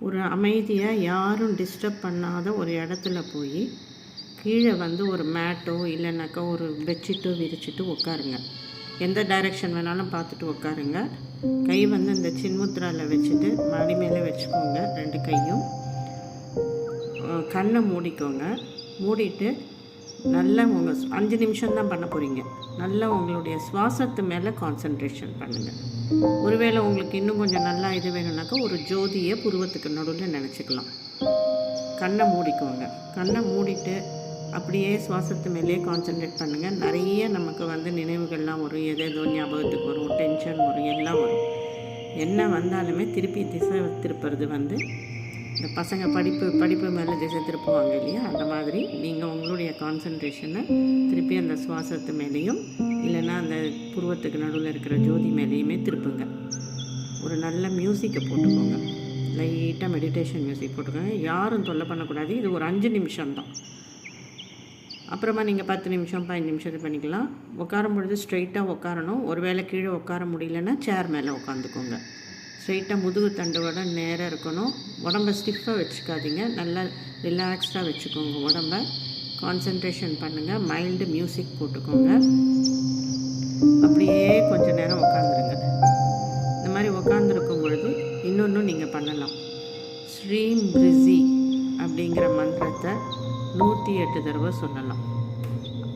ஒரு அமைதியாக யாரும் டிஸ்டர்ப் பண்ணாத ஒரு இடத்துல போய் கீழே வந்து ஒரு மேட்டோ இல்லைனாக்கா ஒரு பெட்ஷீட்டோ விரிச்சிட்டு உட்காருங்க எந்த டைரெக்ஷன் வேணாலும் பார்த்துட்டு உட்காருங்க கை வந்து இந்த சின்முத்ராவில் வச்சுட்டு மாடி மேலே வச்சுக்கோங்க ரெண்டு கையும். கண்ணை மூடிக்கோங்க. மூடிட்டு நல்லா உங்கள் அஞ்சு நிமிஷம் தான் பண்ண போகிறீங்க நல்லா உங்களுடைய சுவாசத்து மேலே கான்சன்ட்ரேஷன் பண்ணுங்கள் ஒருவேளை உங்களுக்கு இன்னும் கொஞ்சம் நல்லா இது வேணும்னாக்கா ஒரு ஜோதியை புருவத்துக்கு நடுவில் நினச்சிக்கலாம். கண்ணை மூடிக்கோங்க. கண்ணை மூடிட்டு அப்படியே சுவாசத்து மேலேயே கான்சென்ட்ரேட் பண்ணுங்கள் நிறைய நமக்கு வந்து நினைவுகள்லாம் வரும். எதேதோ ஞாபகத்துக்கு வரும். டென்ஷன் வரும். எல்லாம் வரும். என்ன வந்தாலுமே திருப்பி திசை திருப்புறது வந்து இந்த பசங்க படிப்பு படிப்பு மேலே திசை திருப்புவாங்க இல்லையா? அந்த மாதிரி நீங்கள் உங்களுடைய கான்சன்ட்ரேஷனை திருப்பி அந்த சுவாசத்து மேலேயும் இல்லைன்னா அந்த புருவத்துக்கு நடுவில் இருக்கிற ஜோதி மேலேயுமே திருப்புங்க. ஒரு நல்ல மியூசிக்கை போட்டுக்கோங்க. லைட்டாக மெடிடேஷன் மியூசிக் போட்டுக்கோங்க. யாரும் தொல்லை பண்ணக்கூடாது. இது ஒரு அஞ்சு நிமிஷம் தான். அப்புறமா நீங்கள் பத்து நிமிஷம் பதினஞ்சு நிமிஷம் இது பண்ணிக்கலாம். உட்காரும் பொழுது ஸ்ட்ரைட்டாக உட்காரணும். ஒருவேளை கீழே உட்கார முடியலன்னா சேர் மேலே உட்காந்துக்கோங்க. ஸ்ட்ரைட்டாக முதுகு தண்டோட நேராக இருக்கணும். உடம்ப ஸ்டிஃபாக வச்சுக்காதீங்க. நல்லா ரிலாக்ஸ்டாக வச்சுக்கோங்க உடம்ப. கான்சன்ட்ரேஷன் பண்ணுங்கள் மைல்டு மியூசிக் போட்டுக்கோங்க. அப்படியே கொஞ்ச நேரம் உட்காந்துருங்க இந்த மாதிரி உட்காந்துருக்கும் பொழுது இன்னொன்று நீங்கள் பண்ணலாம். ஸ்ரீம் ரிசி அப்படிங்கிற மந்திரத்தை நூற்றி எட்டு தடவை சொல்லலாம்.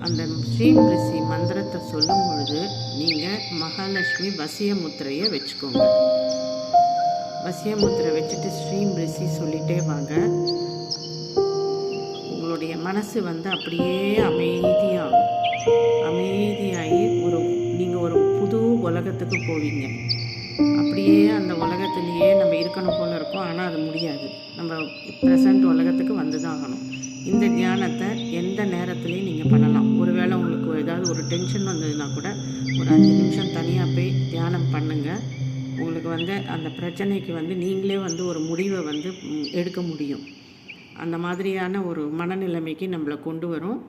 அந்த ஸ்ரீம் ரிஷி மந்திரத்தை சொல்லும் பொழுது நீங்கள் மகாலட்சுமி வசிய முத்திரையை வச்சுக்கோங்க. வசியமுத்திரை வச்சுட்டு ஸ்ரீம் ரிஷி சொல்லிட்டே வாங்க. உங்களுடைய மனசு வந்து அப்படியே அமைதியாகும். அமைதியாகி ஒரு நீங்கள் ஒரு புது உலகத்துக்கு போவீங்க. அப்படியே அந்த உலகத்துலேயே நம்ம இருக்கணும் போல இருக்கும். ஆனால் அது முடியாது. நம்ம ப்ரெசண்ட் உலகத்துக்கு வந்து தான் ஆகணும் இந்த தியானத்தை எந்த நேரத்துலையும் நீங்கள் பண்ணலாம். ஒருவேளை உங்களுக்கு ஏதாவது ஒரு டென்ஷன் வந்ததுன்னா கூட ஒரு அஞ்சு நிமிஷம் தனியாக போய் தியானம் பண்ணுங்கள் உங்களுக்கு வந்து அந்த பிரச்சனைக்கு வந்து நீங்களே வந்து ஒரு முடிவை வந்து எடுக்க முடியும். அந்த மாதிரியான ஒரு மனநிலைமைக்கு நம்மளை கொண்டு வரும்.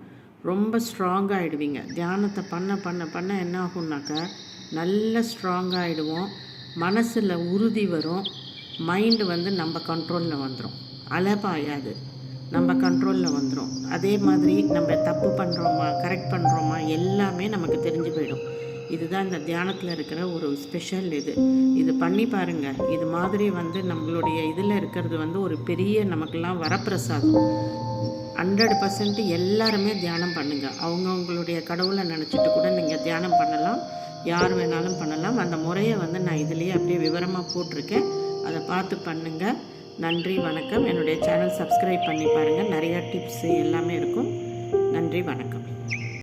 ரொம்ப ஸ்ட்ராங்காகிடுவீங்க தியானத்தை பண்ண பண்ண பண்ண என்ன ஆகும்னாக்கா நல்ல ஸ்ட்ராங்காகிடுவோம் மனசில் உறுதி வரும். மைண்டு வந்து நம்ம கண்ட்ரோலில் வந்துடும் அலபாயாது நம்ம கண்ட்ரோலில் வந்துடும் அதே மாதிரி நம்ம தப்பு பண்ணுறோமா கரெக்ட் பண்ணுறோமா எல்லாமே நமக்கு தெரிஞ்சு போயிடும். இதுதான் இந்த தியானத்தில் இருக்கிற ஒரு ஸ்பெஷல் இது. இது பண்ணி பாருங்கள் இது மாதிரி வந்து நம்மளுடைய இதில் இருக்கிறது வந்து ஒரு பெரிய நமக்கெல்லாம் வரப்பிரசாதம். ஹண்ட்ரட் பர்சன்ட் எல்லாருமே தியானம் பண்ணுங்கள் அவங்கவுங்களுடைய கடவுளை நினச்சிட்டு கூட நீங்கள் தியானம் பண்ணலாம். யார் வேணாலும் பண்ணலாம். அந்த முறையை வந்து நான் இதுலேயே அப்படியே விவரமாக போட்டிருக்கேன். அதை பார்த்து பண்ணுங்கள் நன்றி வணக்கம். என்னுடைய சேனல் சப்ஸ்கிரைப் பண்ணி பாருங்கள் நிறையா டிப்ஸு எல்லாமே இருக்கும். நன்றி வணக்கம்.